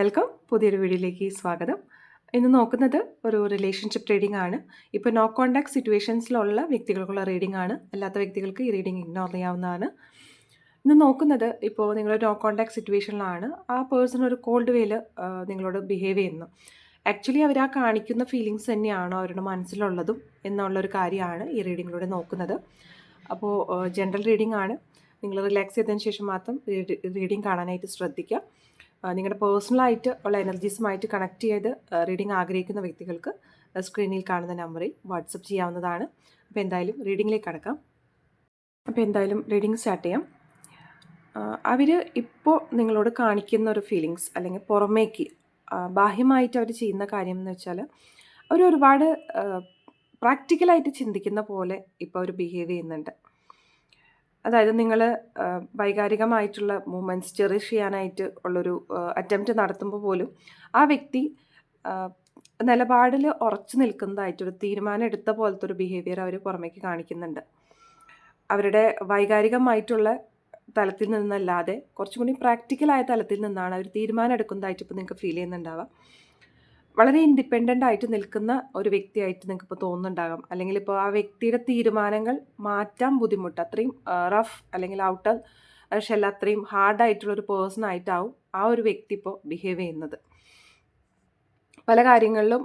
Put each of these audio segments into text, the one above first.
Welcome. പുതിയൊരു വീഡിയോയിലേക്ക് സ്വാഗതം. ഇന്ന് നോക്കുന്നത് ഒരു റിലേഷൻഷിപ്പ് റീഡിംഗ് ആണ്. ഇപ്പോൾ നോ കോണ്ടാക്ട് സിറ്റുവേഷൻസിലുള്ള വ്യക്തികൾക്കുള്ള റീഡിംഗ് ആണ്. അല്ലാത്ത വ്യക്തികൾക്ക് ഈ റീഡിംഗ് ഇഗ്നോർ ചെയ്യാവുന്നതാണ്. ഇന്ന് നോക്കുന്നത് ഇപ്പോൾ നിങ്ങൾ നോ കോണ്ടാക്ട് സിറ്റുവേഷനിലാണ് ആ പേഴ്സൺ ഒരു കോൾഡ് വേയിൽ നിങ്ങളോട് ബിഹേവ് ചെയ്യുന്നു. ആക്ച്വലി അവർ ആ കാണിക്കുന്ന ഫീലിങ്സ് തന്നെയാണോ അവരുടെ മനസ്സിലുള്ളതും എന്നുള്ളൊരു കാര്യമാണ് ഈ റീഡിങ്ങിലൂടെ നോക്കുന്നത്. അപ്പോൾ ജനറൽ റീഡിംഗ് ആണ്. നിങ്ങൾ റിലാക്സ് ചെയ്തതിന് ശേഷം മാത്രം റീഡിംഗ് കാണാനായിട്ട് ശ്രദ്ധിക്കുക നിങ്ങളുടെ പേഴ്സണലായിട്ട് ഉള്ള എനർജീസുമായിട്ട് കണക്ട് ചെയ്ത് റീഡിംഗ് ആഗ്രഹിക്കുന്ന വ്യക്തികൾക്ക് സ്ക്രീനിൽ കാണുന്ന നമ്പറിൽ വാട്സപ്പ് ചെയ്യാവുന്നതാണ്. അപ്പോൾ എന്തായാലും റീഡിങ്ങിലേക്ക് കടക്കാം. അപ്പോൾ എന്തായാലും റീഡിംഗ് സ്റ്റാർട്ട് ചെയ്യാം. അവർ ഇപ്പോൾ നിങ്ങളോട് കാണിക്കുന്ന ഒരു ഫീലിങ്സ് അല്ലെങ്കിൽ പുറമേക്ക് ബാഹ്യമായിട്ട് അവർ ചെയ്യുന്ന കാര്യം എന്ന് വെച്ചാൽ അവർ ഒരുപാട് പ്രാക്ടിക്കലായിട്ട് ചിന്തിക്കുന്ന പോലെ ഇപ്പോൾ അവർ ബിഹേവ് ചെയ്യുന്നുണ്ട്. അതായത് നിങ്ങൾ വൈകാരികമായിട്ടുള്ള മൂമെന്റ്സ് ചെറിഷ് ചെയ്യാനായിട്ട് ഉള്ളൊരു അറ്റംപ്റ്റ് നടത്തുമ്പോൾ പോലും ആ വ്യക്തി നിലപാടിൽ ഉറച്ചു നിൽക്കുന്നതായിട്ടൊരു തീരുമാനം എടുത്ത പോലത്തെ ഒരു ബിഹേവിയർ അവർ പുറമേക്ക് കാണിക്കുന്നുണ്ട്. അവരുടെ വൈകാരികമായിട്ടുള്ള തലത്തിൽ നിന്നല്ലാതെ കുറച്ചും കൂടി പ്രാക്ടിക്കലായ തലത്തിൽ നിന്നാണ് അവർ തീരുമാനം എടുക്കുന്നതായിട്ട് ഇപ്പോൾ നിങ്ങൾക്ക് ഫീൽ ചെയ്യുന്നുണ്ടാവാം. വളരെ ഇൻഡിപെൻഡന്റ് ആയിട്ട് നിൽക്കുന്ന ഒരു വ്യക്തിയായിട്ട് നിങ്ങൾക്ക് ഇപ്പോൾ തോന്നുന്നുണ്ടാകാം. അല്ലെങ്കിൽ ഇപ്പോൾ ആ വ്യക്തിയുടെ തീരുമാനങ്ങൾ മാറ്റാൻ ബുദ്ധിമുട്ട് അത്രയും റഫ് അല്ലെങ്കിൽ ഔട്ടർ ഷെൽ അത്രയും ഹാർഡായിട്ടുള്ള ഒരു പേഴ്സൺ ആയിട്ടാവും ആ ഒരു വ്യക്തി ഇപ്പോൾ ബിഹേവ് ചെയ്യുന്നത്. പല കാര്യങ്ങളിലും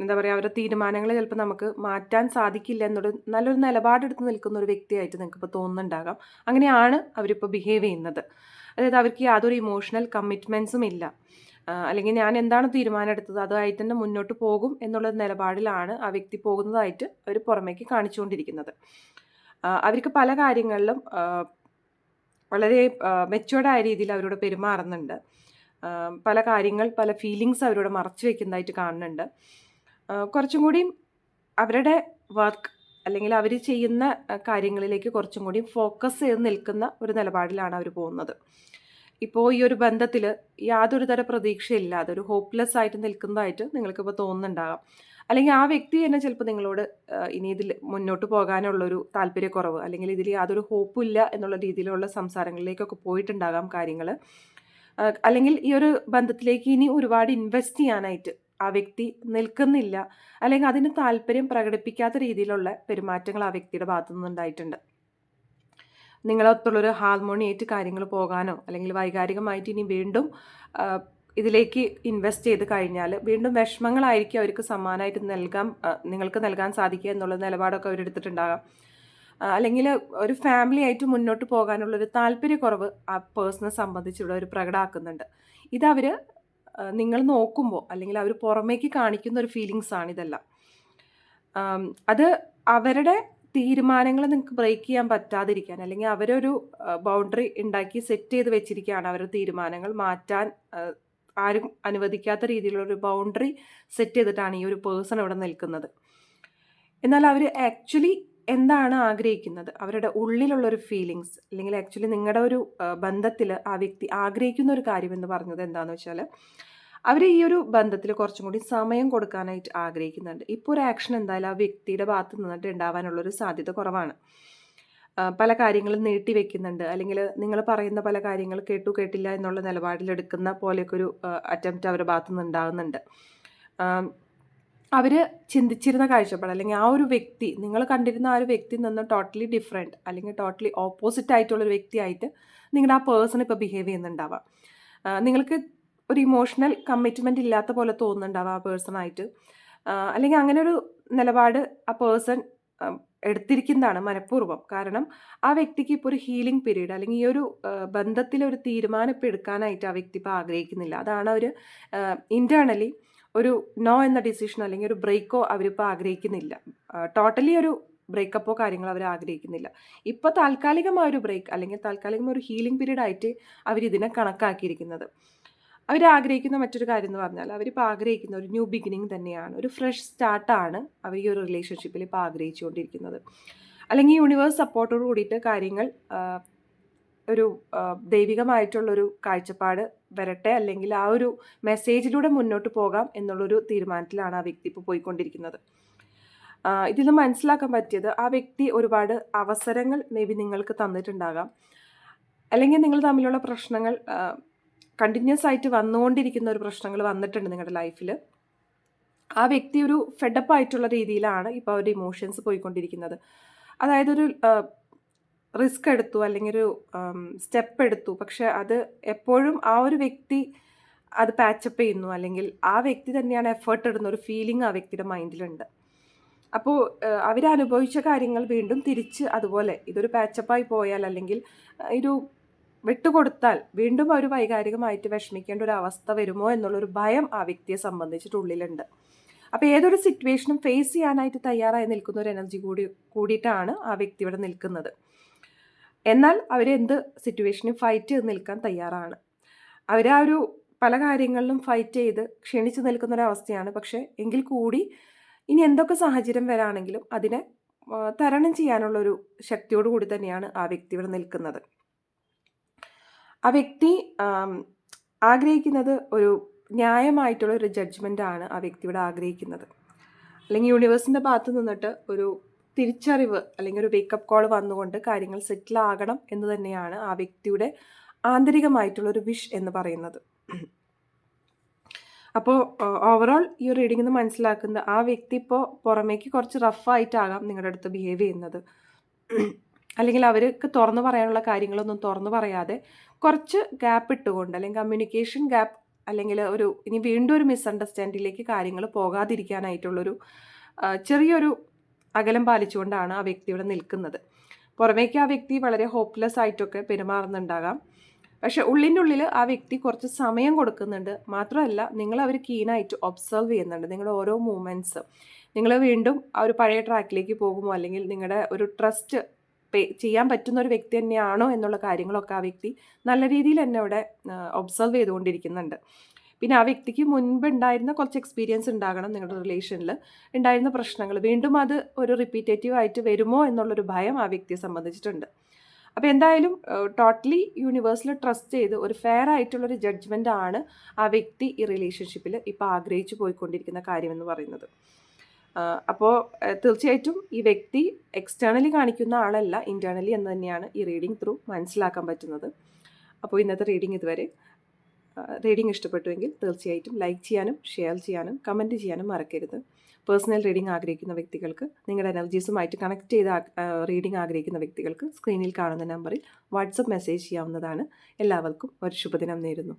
എന്താ പറയുക അവരുടെ തീരുമാനങ്ങൾ ചിലപ്പോൾ നമുക്ക് മാറ്റാൻ സാധിക്കില്ല എന്നൊരു നല്ലൊരു നിലപാടെടുത്ത് നിൽക്കുന്ന ഒരു വ്യക്തിയായിട്ട് നിങ്ങൾക്ക് ഇപ്പോൾ തോന്നുന്നുണ്ടാകാം. അങ്ങനെയാണ് അവരിപ്പോൾ ബിഹേവ് ചെയ്യുന്നത്. അതായത് അവർക്ക് യാതൊരു ഇമോഷണൽ കമ്മിറ്റ്മെൻസും ഇല്ല. അല്ലെങ്കിൽ ഞാൻ എന്താണ് തീരുമാനം എടുത്തത് തന്നെ മുന്നോട്ട് പോകും എന്നുള്ള നിലപാടിലാണ് ആ വ്യക്തി പോകുന്നതായിട്ട് അവർ പുറമേക്ക് കാണിച്ചുകൊണ്ടിരിക്കുന്നത്. അവർക്ക് പല കാര്യങ്ങളിലും വളരെ മെച്ചുവേർഡായ രീതിയിൽ അവരോട് പെരുമാറുന്നുണ്ട്. പല കാര്യങ്ങൾ പല ഫീലിങ്സ് അവരോട് മറച്ചു വെക്കുന്നതായിട്ട് കാണുന്നുണ്ട്. കുറച്ചും കൂടി അവരുടെ വർക്ക് അല്ലെങ്കിൽ അവർ ചെയ്യുന്ന കാര്യങ്ങളിലേക്ക് കുറച്ചും കൂടി ഫോക്കസ് ചെയ്ത് നിൽക്കുന്ന ഒരു നിലപാടിലാണ് അവർ പോകുന്നത്. ഇപ്പോൾ ഈ ഒരു ബന്ധത്തിൽ യാതൊരു തര പ്രതീക്ഷയില്ലാതെ ഒരു ഹോപ്പ്ലെസ് ആയിട്ട് നിൽക്കുന്നതായിട്ട് നിങ്ങൾക്കിപ്പോൾ തോന്നുന്നുണ്ടാകാം. അല്ലെങ്കിൽ ആ വ്യക്തി തന്നെ ചിലപ്പോൾ നിങ്ങളോട് ഇനി ഇതിൽ മുന്നോട്ട് പോകാനുള്ളൊരു താല്പര്യക്കുറവ് അല്ലെങ്കിൽ ഇതിൽ യാതൊരു ഹോപ്പില്ല എന്നുള്ള രീതിയിലുള്ള സംസാരങ്ങളിലേക്കൊക്കെ പോയിട്ടുണ്ടാകാം കാര്യങ്ങൾ അല്ലെങ്കിൽ ഈ ഒരു ബന്ധത്തിലേക്ക് ഇനി ഒരുപാട് ഇൻവെസ്റ്റ് ചെയ്യാനായിട്ട് ആ വ്യക്തി നിൽക്കുന്നില്ല. അല്ലെങ്കിൽ അതിന് താല്പര്യം പ്രകടിപ്പിക്കാത്ത രീതിയിലുള്ള പെരുമാറ്റങ്ങൾ ആ വ്യക്തിയുടെ ഭാഗത്തു നിന്നുണ്ടായിട്ടുണ്ട് നിങ്ങളൊത്തുള്ളൊരു ഹാർമോണിയായിട്ട് കാര്യങ്ങൾ പോകാനോ അല്ലെങ്കിൽ വൈകാരികമായിട്ട് ഇനി വീണ്ടും ഇതിലേക്ക് ഇൻവെസ്റ്റ് ചെയ്ത് കഴിഞ്ഞാൽ വീണ്ടും വിഷമങ്ങളായിരിക്കും അവർക്ക് സമ്മാനമായിട്ട് നൽകാൻ നിങ്ങൾക്ക് നൽകാൻ സാധിക്കുക എന്നുള്ള നിലപാടൊക്കെ അവരെടുത്തിട്ടുണ്ടാകാം. അല്ലെങ്കിൽ ഒരു ഫാമിലി ആയിട്ട് മുന്നോട്ട് പോകാനുള്ളൊരു താല്പര്യക്കുറവ് ആ പേഴ്സണെ സംബന്ധിച്ചിവിടെ അവർ പ്രകടമാക്കുന്നുണ്ട്. ഇതവർ നിങ്ങൾ നോക്കുമ്പോൾ അല്ലെങ്കിൽ അവർ പുറമേക്ക് കാണിക്കുന്ന ഒരു ഫീലിങ്സാണ് ഇതെല്ലാം. അത് അവരുടെ തീരുമാനങ്ങൾ നിങ്ങൾക്ക് ബ്രേക്ക് ചെയ്യാൻ പറ്റാതിരിക്കാൻ അല്ലെങ്കിൽ അവരൊരു ബൗണ്ടറി ഉണ്ടാക്കി സെറ്റ് ചെയ്ത് വെച്ചിരിക്കുകയാണ് അവരുടെ തീരുമാനങ്ങൾ മാറ്റാൻ ആരും അനുവദിക്കാത്ത രീതിയിലുള്ള ഒരു ബൗണ്ടറി സെറ്റ് ചെയ്തിട്ടാണ് ഈ ഒരു പേഴ്സൺ ഇവിടെ നിൽക്കുന്നത്. എന്നാൽ അവർ ആക്ച്വലി എന്താണ് ആഗ്രഹിക്കുന്നത്? അവരുടെ ഉള്ളിലുള്ള ഒരു ഫീലിങ്സ് അല്ലെങ്കിൽ ആക്ച്വലി നിങ്ങളുടെ ഒരു ബന്ധത്തിൽ ആ വ്യക്തി ആഗ്രഹിക്കുന്ന ഒരു കാര്യം എന്ന് പറഞ്ഞത് എന്താണെന്ന് വെച്ചാൽ അവർ ഈ ഒരു ബന്ധത്തിൽ കുറച്ചും കൂടി സമയം കൊടുക്കാനായിട്ട് ആഗ്രഹിക്കുന്നുണ്ട്. ഇപ്പോൾ ഒരു ആക്ഷൻ എന്തായാലും ആ വ്യക്തിയുടെ ഭാഗത്ത് നിന്നിട്ട് ഉണ്ടാവാനുള്ളൊരു സാധ്യത കുറവാണ്. പല കാര്യങ്ങളും നീട്ടി വെക്കുന്നുണ്ട്. അല്ലെങ്കിൽ നിങ്ങൾ പറയുന്ന പല കാര്യങ്ങൾ കേട്ടു കേട്ടില്ല എന്നുള്ള നിലപാടിലെടുക്കുന്ന പോലെയൊക്കെ ഒരു അറ്റംപ്റ്റ് അവരുടെ ഭാഗത്തു നിന്ന് ഉണ്ടാകുന്നുണ്ട് അവർ ചിന്തിച്ചിരുന്ന കാഴ്ചപ്പാട് അല്ലെങ്കിൽ ആ ഒരു വ്യക്തി നിങ്ങൾ കണ്ടിരുന്ന ആ ഒരു വ്യക്തി നിന്ന് ടോട്ടലി ഡിഫറെന്റ് അല്ലെങ്കിൽ ടോട്ടലി ഓപ്പോസിറ്റ് ആയിട്ടുള്ളൊരു വ്യക്തിയായിട്ട് നിങ്ങളുടെ ആ പേഴ്സൺ ഇപ്പോൾ ബിഹേവ് ചെയ്യുന്നുണ്ടാവാം. നിങ്ങൾക്ക് ഒരു ഇമോഷണൽ കമ്മിറ്റ്മെന്റ് ഇല്ലാത്ത പോലെ തോന്നുന്നുണ്ടാവും ആ പേഴ്സണായിട്ട് അല്ലെങ്കിൽ അങ്ങനെ ഒരു നിലപാട് ആ പേഴ്സൺ എടുത്തിരിക്കുന്നതാണ് മനഃപൂർവം. കാരണം ആ വ്യക്തിക്ക് ഇപ്പോൾ ഒരു ഹീലിംഗ് പീരീഡ് അല്ലെങ്കിൽ ഈ ഒരു ബന്ധത്തിൽ ഒരു തീരുമാനം ഇപ്പോൾ എടുക്കാനായിട്ട് ആ വ്യക്തി ഇപ്പോൾ ആഗ്രഹിക്കുന്നില്ല. അതാണ് അവർ ഇന്റേർണലി ഒരു നോ എന്ന ഡിസിഷൻ അല്ലെങ്കിൽ ഒരു ബ്രേക്കോ അവരിപ്പോൾ ആഗ്രഹിക്കുന്നില്ല. ടോട്ടലി ഒരു ബ്രേക്കപ്പോ കാര്യങ്ങളോ അവർ ആഗ്രഹിക്കുന്നില്ല. ഇപ്പോൾ താൽക്കാലികമായ ഒരു ബ്രേക്ക് അല്ലെങ്കിൽ താൽക്കാലികമായ ഒരു ഹീലിംഗ് പീരീഡ് ആയിട്ട് അവരിതിനെ കണക്കാക്കിയിരിക്കുന്നത്. അവർ ആഗ്രഹിക്കുന്ന മറ്റൊരു കാര്യം എന്ന് പറഞ്ഞാൽ അവരിപ്പോൾ ആഗ്രഹിക്കുന്ന ഒരു ന്യൂ ബിഗിനിങ് തന്നെയാണ്. ഒരു ഫ്രഷ് സ്റ്റാർട്ടാണ് അവർ ഈ ഒരു റിലേഷൻഷിപ്പിൽ ഇപ്പോൾ ആഗ്രഹിച്ചുകൊണ്ടിരിക്കുന്നത്. അല്ലെങ്കിൽ യൂണിവേഴ്സ് സപ്പോർട്ടോട് കൂടിയിട്ട് കാര്യങ്ങൾ ഒരു ദൈവികമായിട്ടുള്ളൊരു കാഴ്ചപ്പാട് വരട്ടെ അല്ലെങ്കിൽ ആ ഒരു മെസ്സേജിലൂടെ മുന്നോട്ട് പോകാം എന്നുള്ളൊരു തീരുമാനത്തിലാണ് ആ വ്യക്തി ഇപ്പോൾ പോയിക്കൊണ്ടിരിക്കുന്നത്. ഇതിൽ നിന്ന് മനസ്സിലാക്കാൻ പറ്റിയത് ആ വ്യക്തി ഒരുപാട് അവസരങ്ങൾ മേ ബി നിങ്ങൾക്ക് തന്നിട്ടുണ്ടാകാം. അല്ലെങ്കിൽ നിങ്ങൾ തമ്മിലുള്ള പ്രശ്നങ്ങൾ കണ്ടിന്യൂസ് ആയിട്ട് വന്നുകൊണ്ടിരിക്കുന്ന ഒരു പ്രശ്നങ്ങൾ വന്നിട്ടുണ്ട് നിങ്ങളുടെ ലൈഫിൽ ആ വ്യക്തി ഒരു ഫെഡപ്പ് ആയിട്ടുള്ള രീതിയിലാണ് ഇപ്പോൾ അവരുടെ ഇമോഷൻസ് പോയിക്കൊണ്ടിരിക്കുന്നത്. അതായത് ഒരു റിസ്ക് എടുത്തു അല്ലെങ്കിൽ ഒരു സ്റ്റെപ്പ് എടുത്തു. പക്ഷെ അത് എപ്പോഴും ആ ഒരു വ്യക്തി അത് പാച്ചപ്പ് ചെയ്യുന്നു. അല്ലെങ്കിൽ ആ വ്യക്തി തന്നെയാണ് എഫേർട്ട് ഇടുന്ന ഒരു ഫീലിംഗ് ആ വ്യക്തിയുടെ മൈൻഡിലുണ്ട് അപ്പോൾ അവരനുഭവിച്ച കാര്യങ്ങൾ വീണ്ടും തിരിച്ച് അതുപോലെ ഇതൊരു പാച്ചപ്പായി പോയാൽ അല്ലെങ്കിൽ ഒരു വിട്ടുകൊടുത്താൽ വീണ്ടും അവർ വൈകാരികമായിട്ട് വിഷമിക്കേണ്ട ഒരു അവസ്ഥ വരുമോ എന്നുള്ളൊരു ഭയം ആ വ്യക്തിയെ സംബന്ധിച്ചിട്ടുള്ളിലുണ്ട് അപ്പോൾ ഏതൊരു സിറ്റുവേഷനും ഫേസ് ചെയ്യാനായിട്ട് തയ്യാറായി നിൽക്കുന്ന ഒരു എനർജി കൂടി കൂടിയിട്ടാണ് ആ വ്യക്തി ഇവിടെ നിൽക്കുന്നത്. എന്നാൽ അവരെന്ത് സിറ്റുവേഷനും ഫൈറ്റ് ചെയ്ത് നിൽക്കാൻ തയ്യാറാണ്. അവർ ആ ഒരു പല കാര്യങ്ങളിലും ഫൈറ്റ് ചെയ്ത് ക്ഷണിച്ചു നിൽക്കുന്ന ഒരു അവസ്ഥയാണ്. പക്ഷേ എങ്കിൽ കൂടി ഇനി എന്തൊക്കെ സാഹചര്യം വരാണെങ്കിലും അതിനെ തരണം ചെയ്യാനുള്ളൊരു ശക്തിയോട് കൂടി തന്നെയാണ് ആ വ്യക്തി ഇവിടെ നിൽക്കുന്നത്. ആ വ്യക്തി ആഗ്രഹിക്കുന്നത് ഒരു ന്യായമായിട്ടുള്ള ഒരു ജഡ്ജ്മെന്റ് ആണ് ആ വ്യക്തി ഇവിടെ ആഗ്രഹിക്കുന്നത്. അല്ലെങ്കിൽ യൂണിവേഴ്സിന്റെ ഭാഗത്ത് നിന്നിട്ട് ഒരു തിരിച്ചറിവ് അല്ലെങ്കിൽ ഒരു വേക്കപ്പ് കോൾ വന്നുകൊണ്ട് കാര്യങ്ങൾ സെറ്റിൽ ആകണം എന്ന് തന്നെയാണ് ആ വ്യക്തിയുടെ ആന്തരികമായിട്ടുള്ള ഒരു വിഷ് എന്ന് പറയുന്നത്. അപ്പോൾ ഓവറോൾ ഈ ഒരു റീഡിംഗ് നിന്ന് മനസ്സിലാക്കുന്നത് ആ വ്യക്തി ഇപ്പോൾ പുറമേക്ക് കുറച്ച് റഫായിട്ടാകാം നിങ്ങളുടെ അടുത്ത് ബിഹേവ് ചെയ്യുന്നത്. അല്ലെങ്കിൽ അവർക്ക് തുറന്നു പറയാനുള്ള കാര്യങ്ങളൊന്നും തുറന്നു പറയാതെ കുറച്ച് ഗ്യാപ്പ് ഇട്ടുകൊണ്ട് അല്ലെങ്കിൽ കമ്മ്യൂണിക്കേഷൻ ഗ്യാപ്പ് അല്ലെങ്കിൽ ഒരു ഇനി വീണ്ടും ഒരു മിസ്അണ്ടർസ്റ്റാൻഡിങ്ങിലേക്ക് കാര്യങ്ങൾ പോകാതിരിക്കാനായിട്ടുള്ളൊരു ചെറിയൊരു അകലം പാലിച്ചുകൊണ്ടാണ് ആ വ്യക്തി ഇവിടെ നിൽക്കുന്നത്. പുറമേക്ക് ആ വ്യക്തി വളരെ ഹോപ്പ്ലെസ് ആയിട്ടൊക്കെ പെരുമാറുന്നുണ്ടാകാം. പക്ഷെ ഉള്ളിൽ ആ വ്യക്തി കുറച്ച് സമയം കൊടുക്കുന്നുണ്ട്. മാത്രമല്ല നിങ്ങൾ അവർ കീനായിട്ട് ഒബ്സർവ് ചെയ്യുന്നുണ്ട്. നിങ്ങളുടെ ഓരോ മൂമെന്റ്സ് നിങ്ങൾ വീണ്ടും ആ ഒരു പഴയ ട്രാക്കിലേക്ക് പോകുമോ? അല്ലെങ്കിൽ നിങ്ങളുടെ ഒരു ട്രസ്റ്റ് ചെയ്യാൻ പറ്റുന്ന ഒരു വ്യക്തി തന്നെയാണോ എന്നുള്ള കാര്യങ്ങളൊക്കെ ആ വ്യക്തി നല്ല രീതിയിൽ എന്നെ അവിടെ ഒബ്സർവ് ചെയ്തുകൊണ്ടിരിക്കുന്നുണ്ട്. പിന്നെ ആ വ്യക്തിക്ക് മുൻപ് ഉണ്ടായിരുന്ന കുറച്ച് എക്സ്പീരിയൻസ് ഉണ്ടാകണം നിങ്ങളുടെ റിലേഷനിൽ ഉണ്ടായിരുന്ന പ്രശ്നങ്ങൾ. വീണ്ടും അത് ഒരു റിപ്പീറ്റേറ്റീവ് ആയിട്ട് വരുമോ എന്നുള്ളൊരു ഭയം ആ വ്യക്തിയെ സംബന്ധിച്ചിട്ടുണ്ട്. അപ്പോൾ എന്തായാലും ടോട്ടലി യൂണിവേഴ്സിൽ ട്രസ്റ്റ് ചെയ്ത് ഒരു ഫെയർ ആയിട്ടുള്ളൊരു ജഡ്ജ്മെന്റ് ആണ് ആ വ്യക്തി ഈ റിലേഷൻഷിപ്പിൽ ഇപ്പോൾ ആഗ്രഹിച്ചു പോയിക്കൊണ്ടിരിക്കുന്ന കാര്യമെന്ന് പറയുന്നത്. അപ്പോൾ തീർച്ചയായിട്ടും ഈ വ്യക്തി എക്സ്റ്റേണലി കാണിക്കുന്ന ആളല്ല ഇന്റേർണലി എന്ന് തന്നെയാണ് ഈ റീഡിംഗ് ത്രൂ മനസ്സിലാക്കാൻ പറ്റുന്നത്. അപ്പോൾ ഇന്നത്തെ റീഡിംഗ് ഇതുവരെ റീഡിംഗ് ഇഷ്ടപ്പെട്ടുവെങ്കിൽ തീർച്ചയായിട്ടും ലൈക്ക് ചെയ്യാനും ഷെയർ ചെയ്യാനും കമന്റ് ചെയ്യാനും മറക്കരുത്. പേഴ്സണൽ റീഡിംഗ് ആഗ്രഹിക്കുന്ന വ്യക്തികൾക്ക് നിങ്ങളുടെ എനർജീസുമായിട്ട് കണക്ട് ചെയ്ത് റീഡിംഗ് ആഗ്രഹിക്കുന്ന വ്യക്തികൾക്ക് സ്ക്രീനിൽ കാണുന്ന നമ്പറിൽ വാട്സപ്പ് മെസ്സേജ് ചെയ്യാവുന്നതാണ്. എല്ലാവർക്കും ഒരു ശുഭദിനം നേരുന്നു.